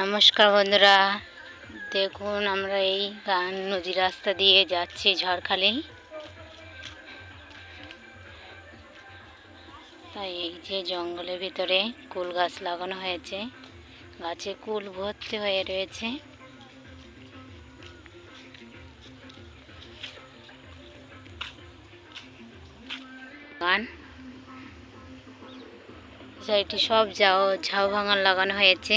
নমস্কার বন্ধুরা। দেখুন, আমরা এই গান নদী রাস্তা দিয়ে যাচ্ছি ঝড়খালি। তাই এই যে জঙ্গলের ভিতরে কুল গাছ লাগানো হয়েছে। গাছে কুল ভর্তি হয়ে রয়েছে। গান। সব ঝাউ ঝাউ ভাঙান লাগানো হয়েছে।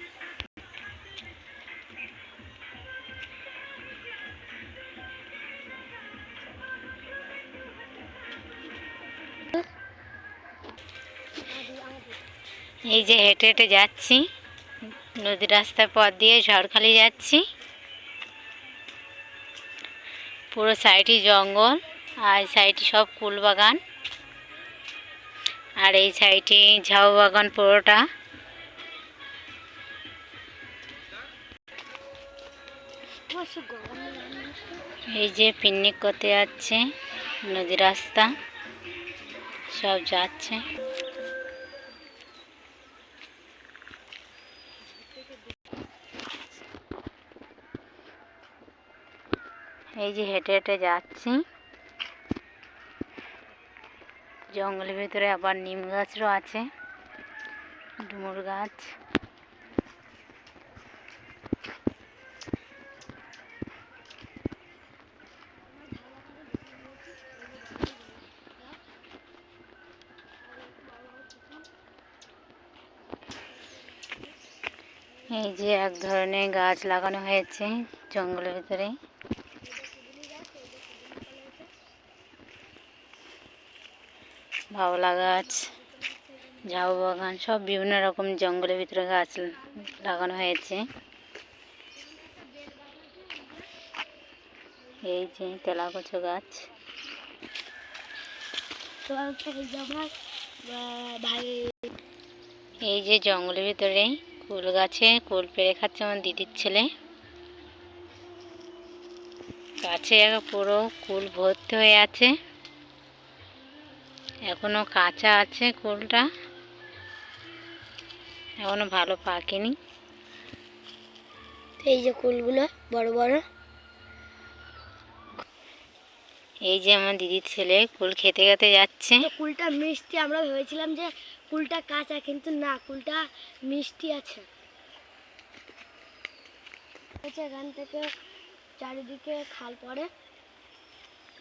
এই যে হেঁটে হেঁটে যাচ্ছি। নদী রাস্তার পথ দিয়ে ঝড়খালি যাচ্ছি। পুরো সাইডই জঙ্গল, আর সাইডে সব কুল বাগান। আর এই সাইডে ঝাউ বাগান পুরোটা। এই যে পিকনিক করতে যাচ্ছে নদী রাস্তা। সব যাচ্ছে। এই যে হেঁটে হেঁটে যাচ্ছি। জঙ্গলের ভিতরে আবার নিম গাছও আছে, ডুমুর গাছ। এই যে এক ধরনের গাছ লাগানো হয়েছে জঙ্গলের ভিতরে। বাবলা গাছ, ঝাউ বাগান, সব বিভিন্ন রকম জঙ্গলের ভিতরে গাছ লাগানো হয়েছে। এই যে তেলাকুচো গাছ। এই যে জঙ্গলের ভিতরে কুল গাছে, কুল পেড়ে খাচ্ছে আমার দিদির ছেলে। গাছে পুরো কুল ভর্তি হয়ে আছে। এখনও কাঁচা আছে কুলটা। এখনও ভালো পাকেনি। এই যে কুলগুলো বড় বড়। এই যে আমার দিদির ছেলে কুল খেতে খেতে যাচ্ছে। কুলটা মিষ্টি আমরা ভেবেছিলাম যে কুলটা কাঁচা কিন্তু না কুলটা মিষ্টি আছে। এখান থেকে চারিদিকে খাল পড়ে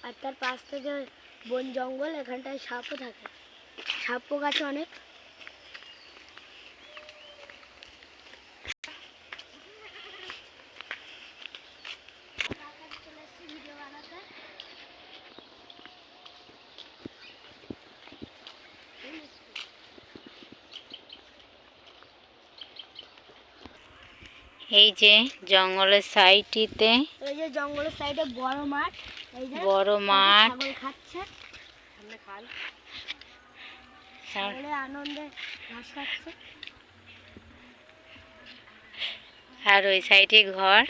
আর তার পাশ থেকে বন জঙ্গল এখানটায় সাপও থাকে। সাপও গাছে অনেক। এই যে জঙ্গলের সাইডটিতে এই যে জঙ্গলের সাইডে বড় মাঠ এই যে বড় মাঠ। ছাগল খাচ্ছে। সামনে খাল। ছাগলে আনন্দে ঘাস খাচ্ছে। আর ওই সাইডে ঘর।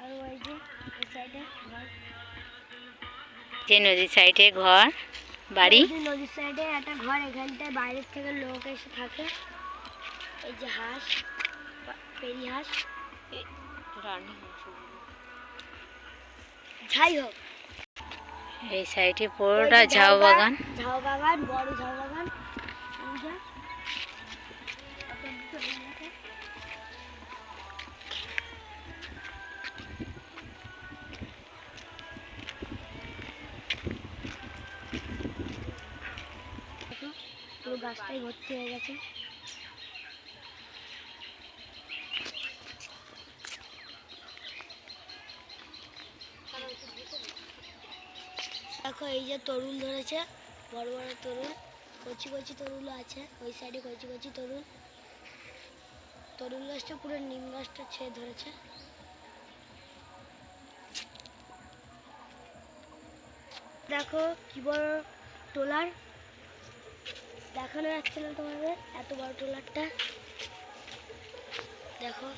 আর ওই যে ওই সাইডে ঘর। যে নদীর সাইডে ঘর বাড়ি। নদীর সাইডে একটা ঘর এখানটায় বাইরের থেকে লোক এসে থাকে। এই যে হাঁস। পেরি হাঁস যাই হোক। এই সাইডে পুরোটা ঝাউ বাগান ঝাউ বাগান। বড় ঝাউ বাগান পুরো গাছটাই ভর্তি হয়ে গেছে। দেখো, এই যে তরুণ ধরেছে, বড় বড় তরুণ, কচি কচি তরুণও আছে, ওই সাইডে কচি কচি তরুণ। তরুণ গাছটা পুরো নিম গাছটা ছেয়ে ধরেছে। দেখো, কি বড় টোলার দেখানো যাচ্ছে না তোমাদের, এত বড় টোলারটা দেখো।